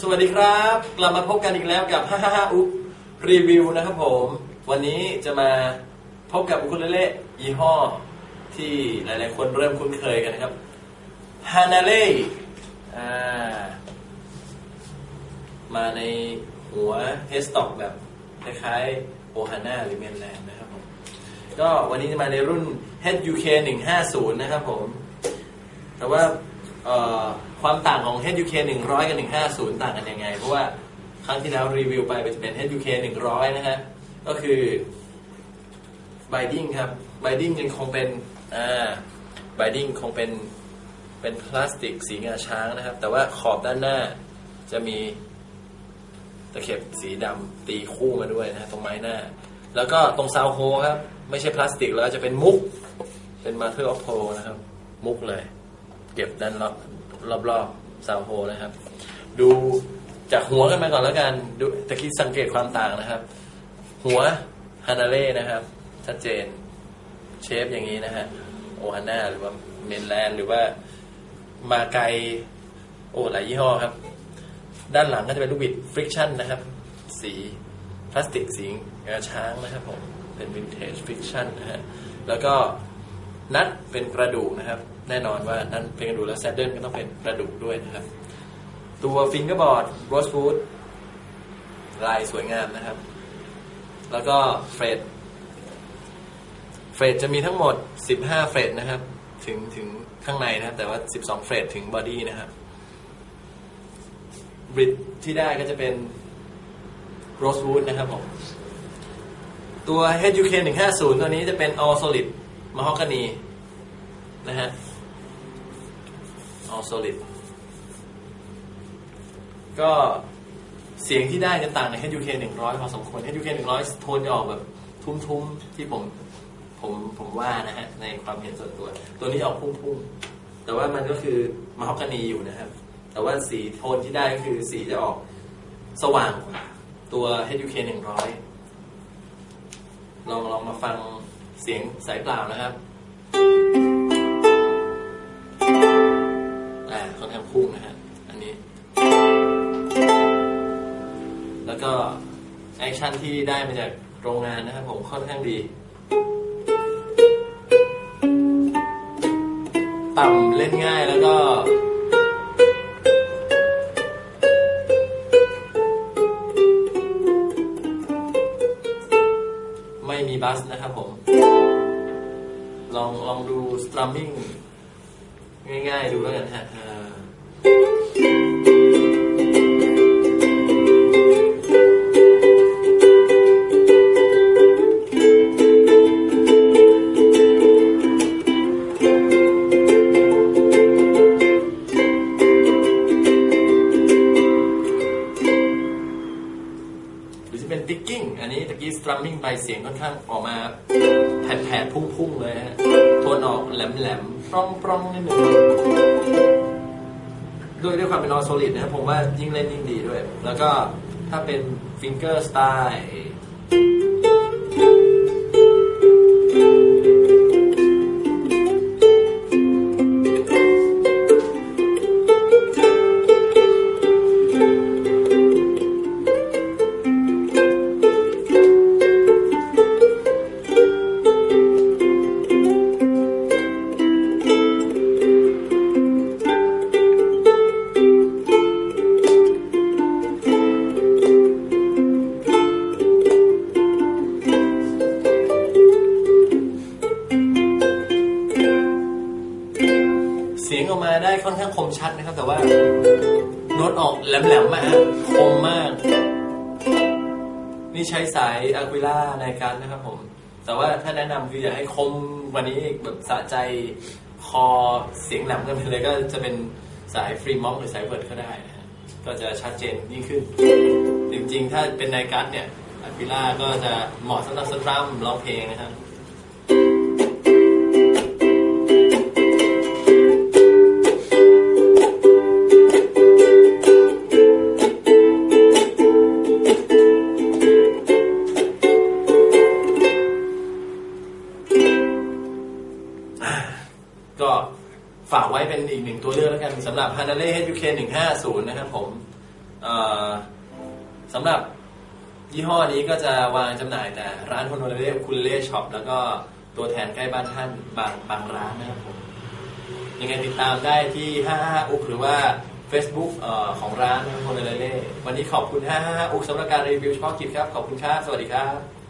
สวัสดีครับ กลับมาพบกันอีกแล้วกับ55อุ๊บรีวิวนะครับผม วันนี้จะมาพบกับอุคุเลเล่ยี่ห้อ ที่หลายๆคนเริ่มคุ้นเคยกันนะครับฮานาเล่มาในหัวเฮสต็อกแบบคล้ายๆโอฮาน่าหรือเมนแลนด์นะครับผม ก็วันนี้จะมาในรุ่น HUK 150 นะครับผม แต่ว่า ความต่างของ HUK 100 กับ 150 ต่างกันยังไง เพราะว่าครั้งที่แล้วรีวิวไปจะเป็น HUK 100 นะฮะ ก็คือ binding ครับ binding ยังคงเป็นอ่า binding คงเป็นเป็นพลาสติกสีงาช้างนะครับ แต่ว่าขอบด้านหน้าจะมีตะเข็บสีดำตีคู่มาด้วยนะตรงไม้หน้า แล้วก็ตรงซาวโฮครับ ไม่ใช่พลาสติกแล้วจะเป็นมุก เป็นมาเ t อร์ออฟโพนะครับ มุกเลย เก็บด้านรอบรอบรอบซาวโฮนะครับ ดูจากหัวกันมาก่อนแล้วกันดูตะกี้สังเกตความต่างนะครับ หัวฮานาเล่นะครับ ชัดเจน เชฟอย่างนี้นะฮะโอฮาน่าหรือว่าเมนแลนด์หรือว่ามาไกโอ้หลายยี่ห้อครับ ด้านหลังก็จะเป็นลูกบิดฟริกชันนะครับ สีพลาสติกสีงช้างนะครับผม เป็นวินเทจฟริกชันนะฮะแล้วก็ นัดเป็นกระดูกนะครับ แน่นอนว่านัดเป็นกระดูกแล้วแซดเดิลก็ต้องเป็นกระดูกด้วยนะครับ ตัวฟิงเกอร์บอร์ดโรสฟูดลายสวยงามนะครับ แล้วก็เฟรดเฟรดจะมีทั้งหมด 15 เฟรดนะครับ ถึงถึงข้างในนะครับ แต่ว่า 12 เฟรดถึงบอดี้นะครับบริดที่ได้ก็จะเป็น Rosewood นะครับผม ตัว HUK 150ตัวนี้จะเป็น All Solid Mahogany นะฮะ All Solid ก็เสียงที่ได้จะต่างใน HUK 100 พอสมควร HUK 100 โทนจะออกแบบทุ้มๆ ที่ผมผมผมว่านะฮะ ในความเห็นส่วนตัว ตัวนี้ออกพุ่งๆ แต่ว่ามันก็คือมาฮอกกานีอยู่นะครับ แต่ว่าสีโทนที่ได้ก็คือสีจะออกสว่างกว่าตัว HUK 100 ลองลองมาฟัง เสียงสายเปล่านะครับอ่าค่อนข้างพุ่งนะฮะ อันนี้ แล้วก็แอคชั่นที่ได้มาจากโรงงานนะครับผมค่อนข้างดี ต่ำเล่นง่ายแล้วก็ มีบัสนะครับผม ลองลองดูสตรัมมิ่งง่ายๆ ดูแล้วกันฮะ เสียงค่อนข้างออกมาแผดๆพุ่งๆเลยฮะโทนออกแหลมๆปร้องๆนิดหนึ่งด้วยด้วยความเป็นออโซลิดนะครับผมว่ายิ่งเล่นยิ่งดีด้วย แล้วก็ถ้าเป็นฟิงเกอร์สไตล์ มาได้ค่อนข้างคมชัดนะครับ แต่ว่าโน้ตออกแหลมๆมากคมมาก นี่ใช้สายอะควิล่าในการนะครับผม แต่ว่าถ้าแนะนำคืออยากให้คมกว่านี้แบบสะใจคอเสียงแหลมกันไปเลยก็จะเป็นสายฟรีม็อกหรือสายเวิร์ดก็ได้นะฮะก็จะชัดเจนยิ่งขึ้น จริงๆ ถ้าเป็นในการ์ดเนี่ยอะควิล่าก็จะเหมาะสำหรับสตรัมร้องเพลงนะครับ ฝากไว้เป็นอีกหนึ่งตัวเลือกแล้วกันสำหรับ h a n a l e HUK 150 นะครับผมสำหรับยี่ห้อนี้ก็จะวางจำหน่ายแต่ร้านโฮโนเล่คุณเล่ช็อปแล้วก็ตัวแทนใกล้บ้านท่านบางบางร้านนะครับผมยังไงติดตามได้ที่ 55 อุกหรือว่า Facebook ออของร้านโฮโนเล่วันนี้ขอบคุณ 55 อุกสำหรับการรีวิวเฉพาะกิจครับ ขอบคุณครับ สวัสดีครับ